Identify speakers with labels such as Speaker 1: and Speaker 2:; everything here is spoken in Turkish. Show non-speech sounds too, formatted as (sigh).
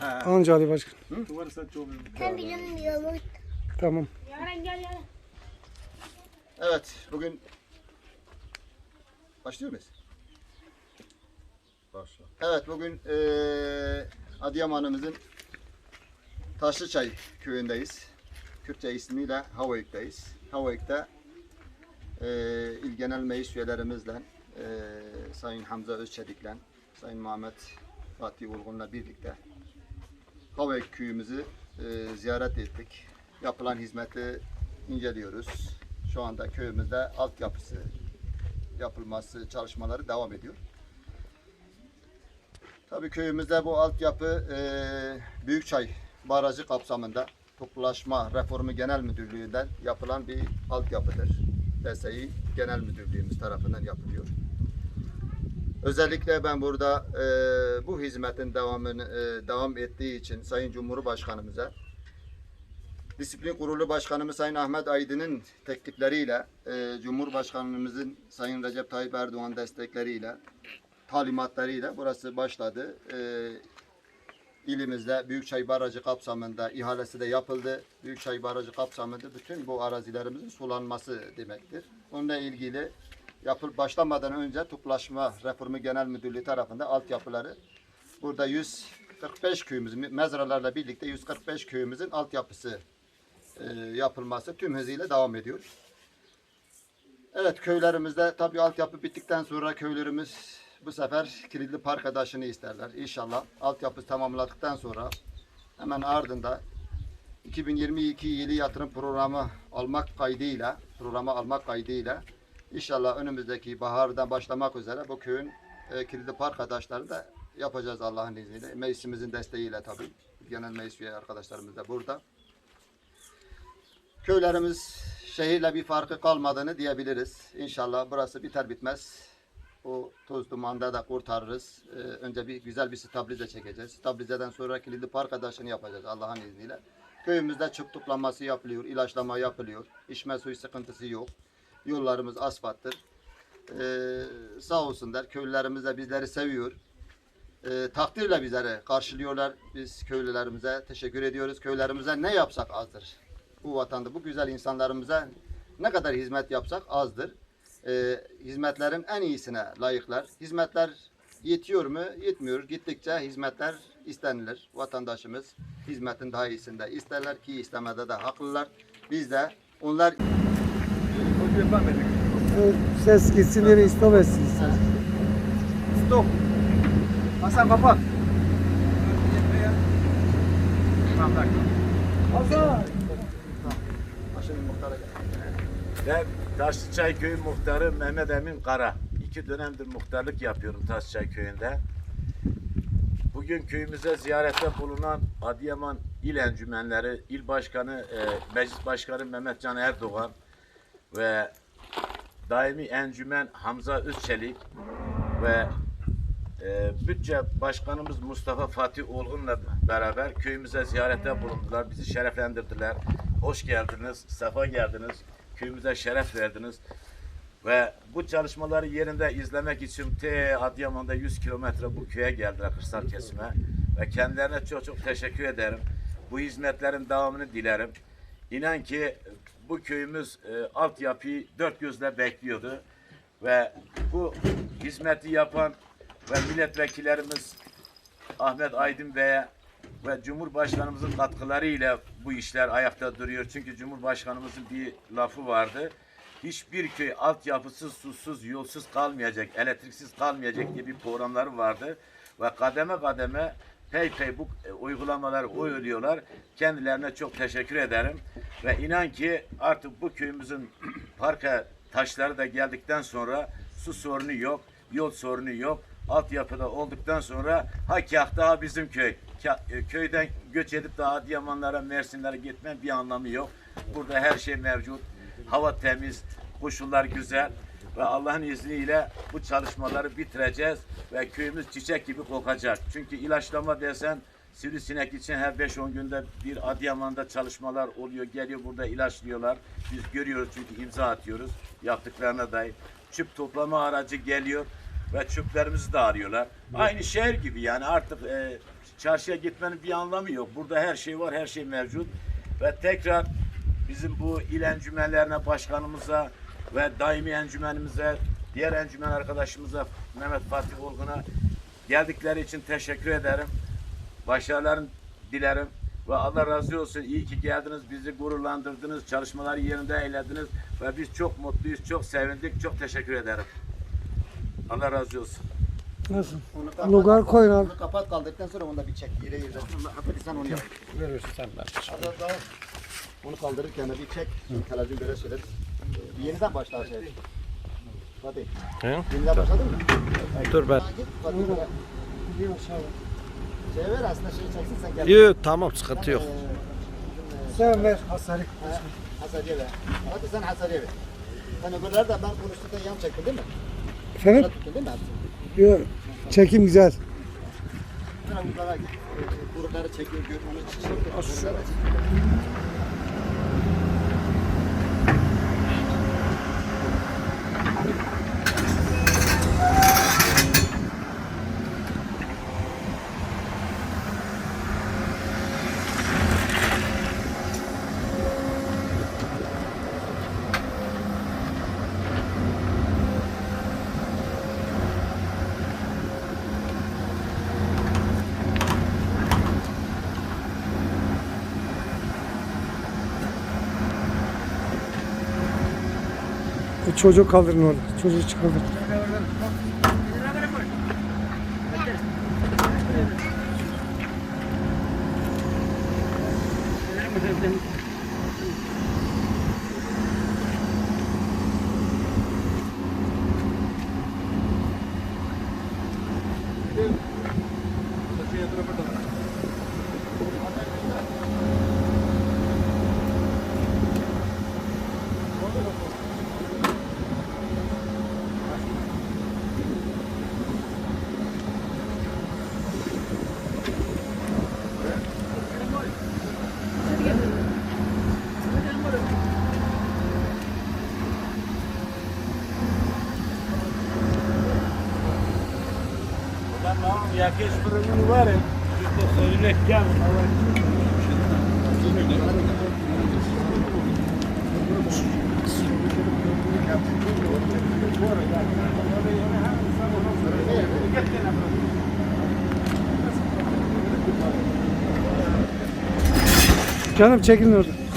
Speaker 1: Anca Ali Başkan.
Speaker 2: Bilmiyorum.
Speaker 1: Tamam.
Speaker 3: Evet, bugün başlıyor muyuz?
Speaker 4: Başla.
Speaker 3: Evet, bugün eee Adıyaman'ımızın Taşlıçay köyündeyiz. Kürtçe ismiyle Havayık'tayız. Havayık'ta eee il genel meclis üyelerimizle, eee, Sayın Hamza Özçelik'le, Sayın Muhammed Fatih Ulgun'la birlikte Havayık köyümüzü eee, ziyaret ettik. Yapılan hizmeti inceliyoruz. Şu anda köyümüzde altyapısı yapılması çalışmaları devam ediyor. Tabii köyümüzde bu altyapı eee Büyükçay Barajı kapsamında Toplulaşma Reformu Genel Müdürlüğü'nden yapılan bir altyapıdır. DSİ Genel Müdürlüğümüz tarafından yapılıyor. Özellikle ben burada eee, bu hizmetin devamını eee, devam ettiği için Sayın Cumhurbaşkanımıza Disiplin Kurulu Başkanımız Sayın Ahmet Aydın'ın teklifleriyle eee, Cumhurbaşkanımızın Sayın Recep Tayyip Erdoğan destekleriyle talimatlarıyla burası başladı. Ee, ilimizde Büyükçay Barajı kapsamında ihalesi de yapıldı. Büyükçay Barajı kapsamında bütün bu arazilerimizin sulanması demektir. Onunla ilgili yapıl başlamadan önce Toplaşma Reformu Genel Müdürlüğü tarafında altyapıları burada 145 köyümüzün mezralarla birlikte 145 köyümüzün altyapısı e, yapılması tüm hızıyla devam ediyor. Evet köylerimizde tabii altyapı bittikten sonra köylerimiz bu sefer kilitli park adaşını isterler. İnşallah altyapı tamamladıktan sonra hemen ardında 2022 yılı yatırım programı almak kaydıyla programa almak kaydıyla inşallah önümüzdeki bahardan başlamak üzere bu köyün e, kilitli park adaşları da yapacağız Allah'ın izniyle. Meclisimizin desteğiyle tabii. Genel meclis üye arkadaşlarımız da burada köylerimiz şehirle bir farkı kalmadığını diyebiliriz. İnşallah burası biter bitmez o toz dumanda da kurtarırız. Ee, önce bir güzel bir stabilize çekeceğiz. Stabilizeden sonra kilitli park adaşını yapacağız Allah'ın izniyle. Köyümüzde çöp toplanması yapılıyor, ilaçlama yapılıyor. İçme suyu sıkıntısı yok. Yollarımız asfalttır. Ee, sağ olsunlar köylülerimiz de bizleri seviyor. Ee, takdirle bizleri karşılıyorlar. Biz köylülerimize teşekkür ediyoruz. Köylerimize ne yapsak azdır bu vatanda bu güzel insanlarımıza ne kadar hizmet yapsak azdır. Ee, hizmetlerin en iyisine layıklar. Hizmetler yetiyor mu? Yetmiyor. Gittikçe hizmetler istenilir. Vatandaşımız hizmetin daha iyisinde isterler ki istemede de haklılar. Biz de onlar
Speaker 1: Ses gitsin yere istop etsin. Ses.
Speaker 4: Stop. Hasan
Speaker 3: muhtara gel.
Speaker 4: Ben Taşlıçay Köyü muhtarı Mehmet Emin Kara. İki dönemdir muhtarlık yapıyorum Taşlıçay Köyü'nde. Bugün köyümüze ziyarette bulunan Adıyaman İl Encümenleri, İl Başkanı, e, Meclis Başkanı Mehmet Can Erdoğan ve Daimi Encümen Hamza Özçelik ve e, Bütçe Başkanımız Mustafa Fatih Olgun'la beraber köyümüze ziyarette bulundular. Bizi şereflendirdiler. Hoş geldiniz, sefa geldiniz. Köyümüze şeref verdiniz. Ve bu çalışmaları yerinde izlemek için te Adıyaman'da 100 kilometre bu köye geldiler kırsal kesime. Ve kendilerine çok çok teşekkür ederim. Bu hizmetlerin devamını dilerim. İnan ki bu köyümüz e, altyapıyı dört gözle bekliyordu. Ve bu hizmeti yapan ve milletvekillerimiz Ahmet Aydın Bey'e ve Cumhurbaşkanımızın katkılarıyla bu işler ayakta duruyor. Çünkü Cumhurbaşkanımızın bir lafı vardı. Hiçbir köy altyapısız, susuz, yolsuz kalmayacak, elektriksiz kalmayacak diye bir programları vardı. Ve kademe kademe pey pey bu e, uygulamaları uyguluyorlar. Kendilerine çok teşekkür ederim. Ve inan ki artık bu köyümüzün (clears throat) parka taşları da geldikten sonra su sorunu yok, yol sorunu yok. Altyapıda olduktan sonra hakikat daha bizim köy. E, Köyden göç edip de Adıyamanlara, Mersinlere gitmenin bir anlamı yok. Burada her şey mevcut. Hava temiz, koşullar güzel ve Allah'ın izniyle bu çalışmaları bitireceğiz ve köyümüz çiçek gibi kokacak. Çünkü ilaçlama desen sivrisinek için her 5-10 günde bir Adıyaman'da çalışmalar oluyor. Geliyor burada ilaçlıyorlar. Biz görüyoruz çünkü imza atıyoruz yaptıklarına dair. Çöp toplama aracı geliyor ve çöplerimizi de arıyorlar. Aynı şehir gibi yani artık e, çarşıya gitmenin bir anlamı yok. Burada her şey var, her şey mevcut. Ve tekrar bizim bu il encümenlerine, başkanımıza ve daimi encümenimize, diğer encümen arkadaşımıza Mehmet Fatih Olgun'a geldikleri için teşekkür ederim. Başarıların dilerim. Ve Allah razı olsun. İyi ki geldiniz. Bizi gururlandırdınız. Çalışmaları yerinde eylediniz. Ve biz çok mutluyuz. Çok sevindik. Çok teşekkür ederim. Allah razı olsun.
Speaker 1: Nasıl?
Speaker 3: Onu kapat.
Speaker 1: Lugar koyun abi.
Speaker 3: Onu kapat kaldıktan sonra onu da bir çek. Yere yere. Hadi sen onu yap.
Speaker 5: Verirsen ben.
Speaker 3: Hadi daha. Onu kaldırırken de bir çek. Televizyon böyle söyleriz. Bir yeniden başla. Hadi.
Speaker 5: Hı?
Speaker 3: Yeniden başladın mı?
Speaker 5: Dur ben.
Speaker 3: Git. Hadi.
Speaker 1: Gidiyor aşağı.
Speaker 3: Şey ver aslında şey çeksin sen gel.
Speaker 5: Yok tamam sıkıntı yok.
Speaker 1: Sen ver Hasan'ı.
Speaker 3: Ha, Hasariye ver. Hadi sen Hasariye ver. Sen öbürleri de ben konuştuktan yan çektin değil mi?
Speaker 1: Efendim?
Speaker 3: Tuttun değil mi?
Speaker 1: Yok. Çekim güzel.
Speaker 3: Sen bunlara git. Ee, Buraları çekiyor, gör onu
Speaker 1: çocuk kaldırın orada. Çocuğu çıkardın.
Speaker 4: Tamam, yakış fırını var ya. Biz de söylemek gel.
Speaker 1: Canım çekilin orada.